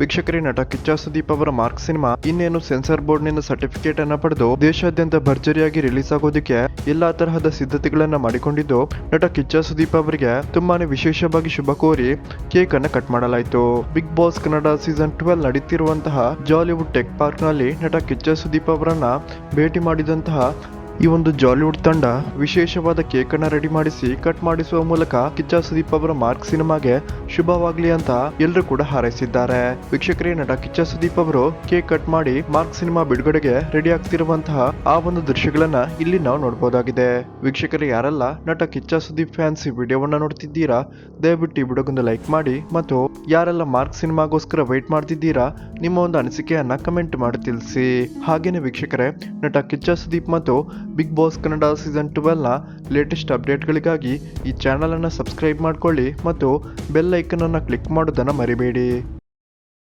ವೀಕ್ಷಕರೇ, ನಟ ಕಿಚ್ಚ ಸುದೀಪ್ ಅವರ ಮಾರ್ಕ್ ಸಿನಿಮಾ ಇನ್ನೇನು ಸೆನ್ಸಾರ್ ಬೋರ್ಡ್ನಿಂದ ಸರ್ಟಿಫಿಕೇಟ್ ಅನ್ನ ಪಡೆದು ದೇಶಾದ್ಯಂತ ಭರ್ಜರಿಯಾಗಿ ರಿಲೀಸ್ ಆಗೋದಕ್ಕೆ ಎಲ್ಲಾ ತರಹದ ಸಿದ್ಧತೆಗಳನ್ನ ಮಾಡಿಕೊಂಡಿದ್ದು, ನಟ ಕಿಚ್ಚ ಸುದೀಪ್ ಅವರಿಗೆ ತುಂಬಾನೇ ವಿಶೇಷವಾಗಿ ಶುಭ ಕೋರಿ ಕೇಕ್ ಅನ್ನ ಕಟ್ ಮಾಡಲಾಯಿತು. Big Boss Kannada season twelve ನಡೀತಿರುವಂತಹ Jollywood tech ಪಾರ್ಕ್ನಲ್ಲಿ ನಟ ಕಿಚ್ಚ ಸುದೀಪ್ ಅವರನ್ನ ಭೇಟಿ ಮಾಡಿದಂತಹ ಈ ಒಂದು ಜಾಲಿವುಡ್ ತಂಡ ವಿಶೇಷವಾದ ಕೇಕ್ ಅನ್ನ ರೆಡಿ ಮಾಡಿಸಿ ಕಟ್ ಮಾಡಿಸುವ ಮೂಲಕ ಕಿಚ್ಚ ಸುದೀಪ್ ಅವರ ಮಾರ್ಕ್ ಸಿನಿಮಾಗೆ ಶುಭವಾಗ್ಲಿ ಅಂತ ಎಲ್ಲರೂ ಕೂಡ ಹಾರೈಸಿದ್ದಾರೆ. ವೀಕ್ಷಕರೇ, ನಟ ಕಿಚ್ಚ ಸುದೀಪ್ ಅವರು ಕೇಕ್ ಕಟ್ ಮಾಡಿ ಮಾರ್ಕ್ ಸಿನಿಮಾ ಬಿಡುಗಡೆಗೆ ರೆಡಿ ಆಗ್ತಿರುವಂತಹ ಆ ಒಂದು ದೃಶ್ಯಗಳನ್ನ ಇಲ್ಲಿ ನಾವು ನೋಡಬಹುದಾಗಿದೆ ವೀಕ್ಷಕರು, ಯಾರೆಲ್ಲ ನಟ ಕಿಚ್ಚ ಸುದೀಪ್ ಫ್ಯಾನ್ಸ್ ಈ ವಿಡಿಯೋವನ್ನ ನೋಡ್ತಿದ್ದೀರಾ, ದಯವಿಟ್ಟು ಈ ವಿಡಿಯೋಗೊಂದು ಲೈಕ್ ಮಾಡಿ ಮತ್ತು ಯಾರೆಲ್ಲ ಮಾರ್ಕ್ ಸಿನಿಮಾಗೋಸ್ಕರ ವೆಯ್ಟ್ ಮಾಡ್ತಿದ್ದೀರಾ, ನಿಮ್ಮ ಒಂದು ಅನಿಸಿಕೆಯನ್ನ ಕಮೆಂಟ್ ಮಾಡಿ ತಿಳಿಸಿ. ಹಾಗೇನೆ ವೀಕ್ಷಕರೇ, ನಟ ಕಿಚ್ಚ ಸುದೀಪ್ ಮತ್ತು ಬಿಗ್ ಬಾಸ್ ಕನ್ನಡ ಸೀಸನ್ ಟ್ವೆಲ್ನ ಲೇಟೆಸ್ಟ್ ಅಪ್ಡೇಟ್ಗಳಿಗಾಗಿ ಈ ಚಾನಲನ್ನು ಸಬ್ಸ್ಕ್ರೈಬ್ ಮಾಡಿಕೊಳ್ಳಿ ಮತ್ತು ಬೆಲ್ ಐಕನನ್ನು ಕ್ಲಿಕ್ ಮಾಡೋದನ್ನು ಮರಿಬೇಡಿ.